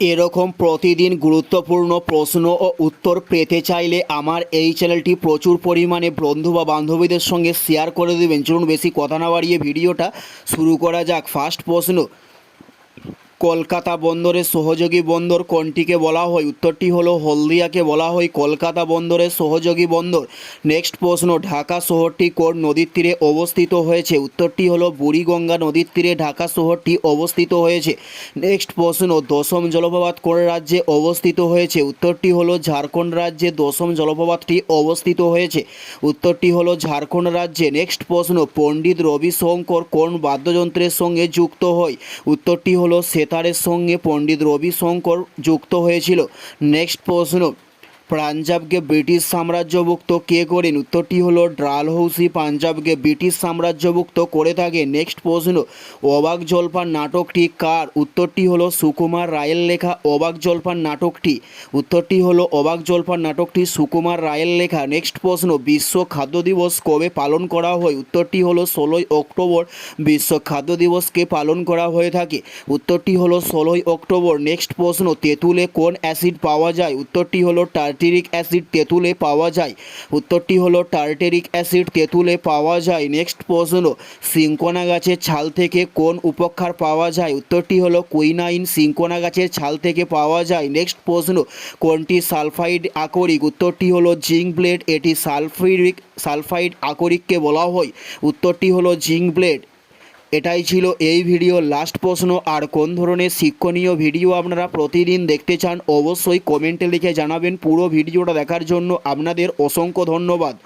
এরকম প্রতিদিন গুরুত্বপূর্ণ প্রশ্ন ও উত্তর পেতে চাইলে আমার এই চ্যানেলটি প্রচুর পরিমাণে বন্ধু বা বান্ধবীদের সঙ্গে শেয়ার করে দেবেন। চলুন বেশি কথা না বাড়িয়ে ভিডিওটা শুরু করা যাক। ফার্স্ট প্রশ্ন কলকাতা বন্দরের সহযোগী বন্দর কোনটিকে বলা হয়? উত্তরটি হলো হলদিয়াকে বলা হয় কলকাতা বন্দরের সহযোগী বন্দর। নেক্সট প্রশ্ন, ঢাকা শহরটি কোন নদীর তীরে অবস্থিত হয়েছে? উত্তরটি হলো বুড়িগঙ্গা নদীর তীরে ঢাকা শহরটি অবস্থিত হয়েছে। নেক্সট প্রশ্ন, দশম জলপ্রপাত কোন রাজ্যে অবস্থিত হয়েছে? উত্তরটি হলো ঝাড়খণ্ড রাজ্যে দশম জলপ্রপাতটি অবস্থিত হয়েছে। উত্তরটি হলো ঝাড়খণ্ড রাজ্যে। নেক্সট প্রশ্ন, পণ্ডিত রবিশঙ্কর কোন বাদ্যযন্ত্রের সঙ্গে যুক্ত হয়? উত্তরটি হলো সেতারের সঙ্গে পণ্ডিত রবিশঙ্কর যুক্ত হয়েছিল। নেক্সট প্রশ্ন পাঞ্জাবকে ব্রিটিশ সাম্রাজ্যভুক্ত কে করেন? উত্তরটি হলো ডালহৌসি পাঞ্জাবকে ব্রিটিশ সাম্রাজ্যভুক্ত করে থাকে। নেক্সট প্রশ্ন, অবাক জলপান নাটকটি কার? উত্তরটি হলো সুকুমার রায়ের লেখা। অবাক জলপান নাটকটি, উত্তরটি হলো অবাক জলপান নাটকটি সুকুমার রায়ের লেখা। নেক্সট প্রশ্ন, বিশ্ব খাদ্য দিবস কবে পালন করা হয়? উত্তরটি হলো ষোলোই অক্টোবর। বিশ্ব খাদ্য দিবসকে পালন করা হয়ে থাকে। উত্তরটি হলো ষোলোই অক্টোবর। নেক্সট প্রশ্ন, তেঁতুলে কোন অ্যাসিড পাওয়া যায়? উত্তরটি হলো টার্টেরিক অ্যাসিড তেঁতুলে পাওয়া যায়। উত্তরটি হলো, টার্টেরিক অ্যাসিড তেঁতুলে পাওয়া যায়। নেক্সট প্রশ্ন, সিঙ্কোনা গাছের ছাল থেকে কোন উপক্ষার পাওয়া যায়? উত্তরটি হলো, কুইনাইন সিঙ্কোনা গাছের ছাল থেকে পাওয়া যায়। নেক্সট প্রশ্ন, কোনটি সালফাইড আকরিক? উত্তরটি হলো, জিঙ্ক ব্লেড। এটি সালফিরিক সালফাইড আকরিককে বলা হয়। উত্তরটি হলো, জিঙ্ক ব্লেড। এটাই ছিল এই ভিডিও লাস্ট প্রশ্ন। আর কোন ধরনের শিক্ষণীয় ভিডিও আপনারা প্রতিদিন দেখতে চান, অবশ্যই কমেন্টে লিখে জানাবেন পুরো ভিডিওটা দেখার জন্য। আপনাদের অসংখ্য ধন্যবাদ।